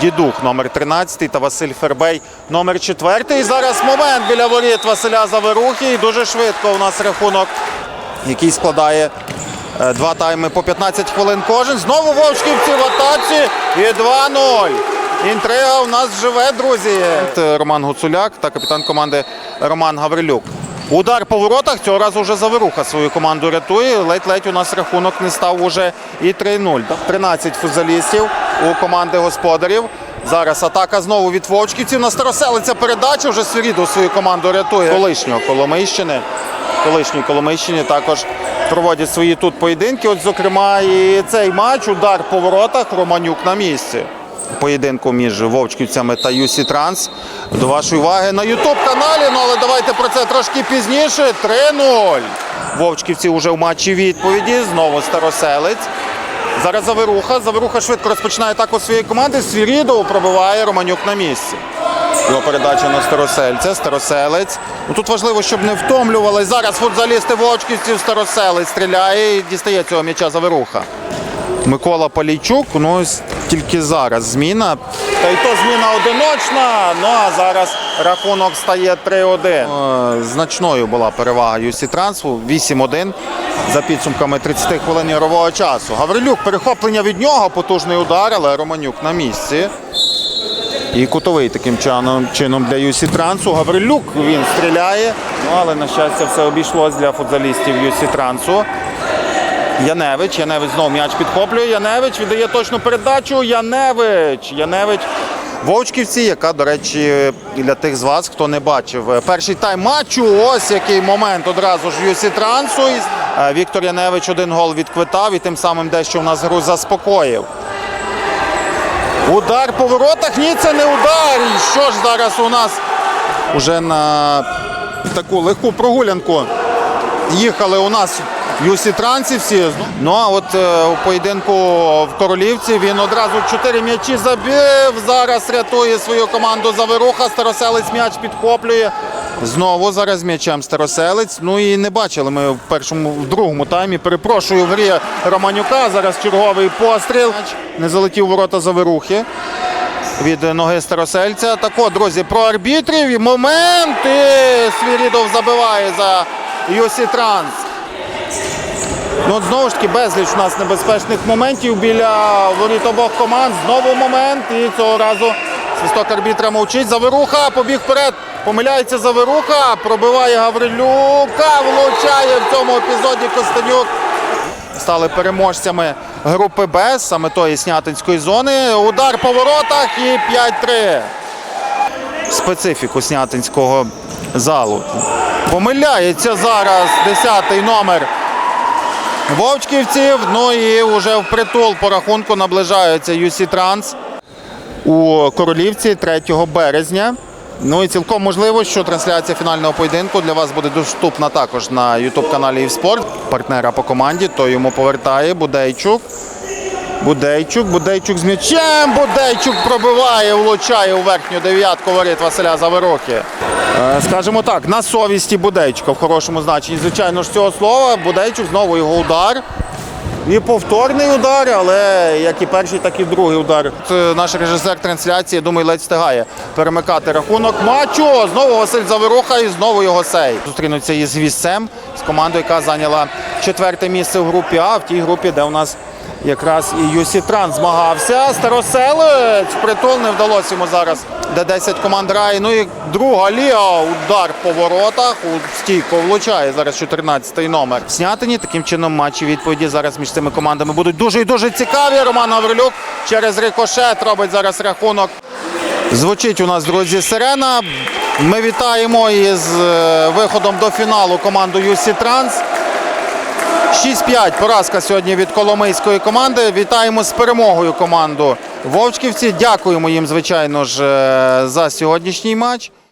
Дідух, номер 13 та Василь Фербей, номер 4. І зараз момент біля воріт Василя Заверухи. І дуже швидко у нас рахунок, який складає е, два тайми по 15 хвилин кожен. Знову Вовчківці в атаці і 2-0. Інтрига у нас живе, друзі. Роман Гуцуляк та капітан команди Роман Гаврилюк. Удар по воротах цього разу вже Заверуха свою команду рятує. Ледь-ледь у нас рахунок не став уже і 3-0. 13 футзалістів у команди господарів. Зараз атака знову від Вовчківців. На староселиця передача вже Свірідов свою команду рятує. Колишнього Коломийщини. Колишньої Коломийщини також проводять свої тут поєдинки. От, зокрема, і цей матч, удар по воротах, Романюк на місці. Поєдинку між Вовчківцями та Юсі Транс. До вашої уваги на Ютуб каналі. Ну але давайте про це трошки пізніше. 3-0. Вовчківці вже в матчі відповіді. Знову староселець. Зараз Заверуха. Заверуха швидко розпочинає атаку своєї команди. Свірідов пробиває Романюк на місці. Його передача на старосельця. Староселець. Ну, тут важливо, щоб не втомлювались. Зараз футзалісти Вовчківців. Староселець стріляє і дістає цього м'яча Заверуха. Микола Палійчук. ну тільки зараз зміна. Та й то зміна одиночна. Ну а зараз рахунок стає 3-1. Е, Значною була перевага Юсі Трансу 8-1 за підсумками 30 хвилин ігрового часу. Гаврилюк перехоплення від нього, потужний удар, але Романюк на місці. І кутовий таким чином, для Юсі Трансу. Гаврилюк він стріляє. Ну але на щастя все обійшлось для футзалістів Юсі Трансу. Яневич. Яневич знову м'яч підхоплює. Яневич віддає точну передачу. Яневич. Яневич. Вовчківці, яка, до речі, для тих з вас, хто не бачив е, перший тайм матчу. Ось який момент одразу ж Юсі Трансу. Е, Віктор Яневич один гол відквитав і тим самим дещо в нас гру заспокоїв. Удар по воротах. Ні, це не удар. І що ж зараз у нас уже на таку легку прогулянку їхали у нас Юсі Трансі всі. Ну а от е, у поєдинку в Королівці він одразу чотири м'ячі забив. Зараз рятує свою команду Заверуха. Староселець м'яч підхоплює. Знову зараз м'ячем Староселець. Ну і не бачили ми в першому, в другому таймі. Перепрошую, грі Романюка. Зараз черговий постріл. Не залетів ворота Заверухи від ноги Старосельця. Так от, друзі, про арбітрів момент. І Свірідов забиває за Юсі Транс. Ну, от знову ж таки, безліч у нас небезпечних моментів біля воріт обох команд. Знову момент. І цього разу свисток арбітра мовчить. Заверуха побіг вперед. Помиляється Заверуха, пробиває Гаврилюка, влучає в цьому епізоді Костенюк. Стали переможцями групи Б, саме тої Снятинської зони. Удар по воротах і 5-3. Специфіку Снятинського залу. Помиляється зараз 10-й номер Вовчківців. Ну і вже впритул по рахунку наближаються UC Транс у Королівці 3 березня. Ну і цілком можливо, що трансляція фінального поєдинку для вас буде доступна також на youtube каналі «Івспорт». Партнера по команді, то йому повертає Будейчук. Будейчук, Будейчук з м'ячем. Будейчук пробиває, влучає у верхню дев'ятку воріт Василя Заверухи. Е, Скажімо так, на совісті Будейчука в хорошому значенні. Звичайно ж цього слова. Будейчук знову його удар. І повторний удар, але як і перший, так і другий удар. Наш режисер трансляції, думаю, ледь встигає перемикати рахунок матчу. Знову Василь Заверуха і знову його сей. Зустрінуться із Віссем, з командою, яка зайняла четверте місце в групі А, в тій групі, де у нас якраз і Юсі Тран змагався. Староселець притул не вдалося йому зараз. Де 10 команд грає. Ну і друга ліга. Удар по воротах. У стійко влучає зараз 14-й номер. Снятині таким чином матчі відповіді зараз між цими командами будуть дуже і дуже цікаві. Роман Гаврилюк через рикошет робить зараз рахунок. Звучить у нас, друзі, сирена. Ми вітаємо із е, виходом до фіналу команду Юсі Транс. 6-5 поразка сьогодні від Коломийської команди. Вітаємо з перемогою команду Вовчківці. Дякуємо їм, звичайно ж, е, за сьогоднішній матч.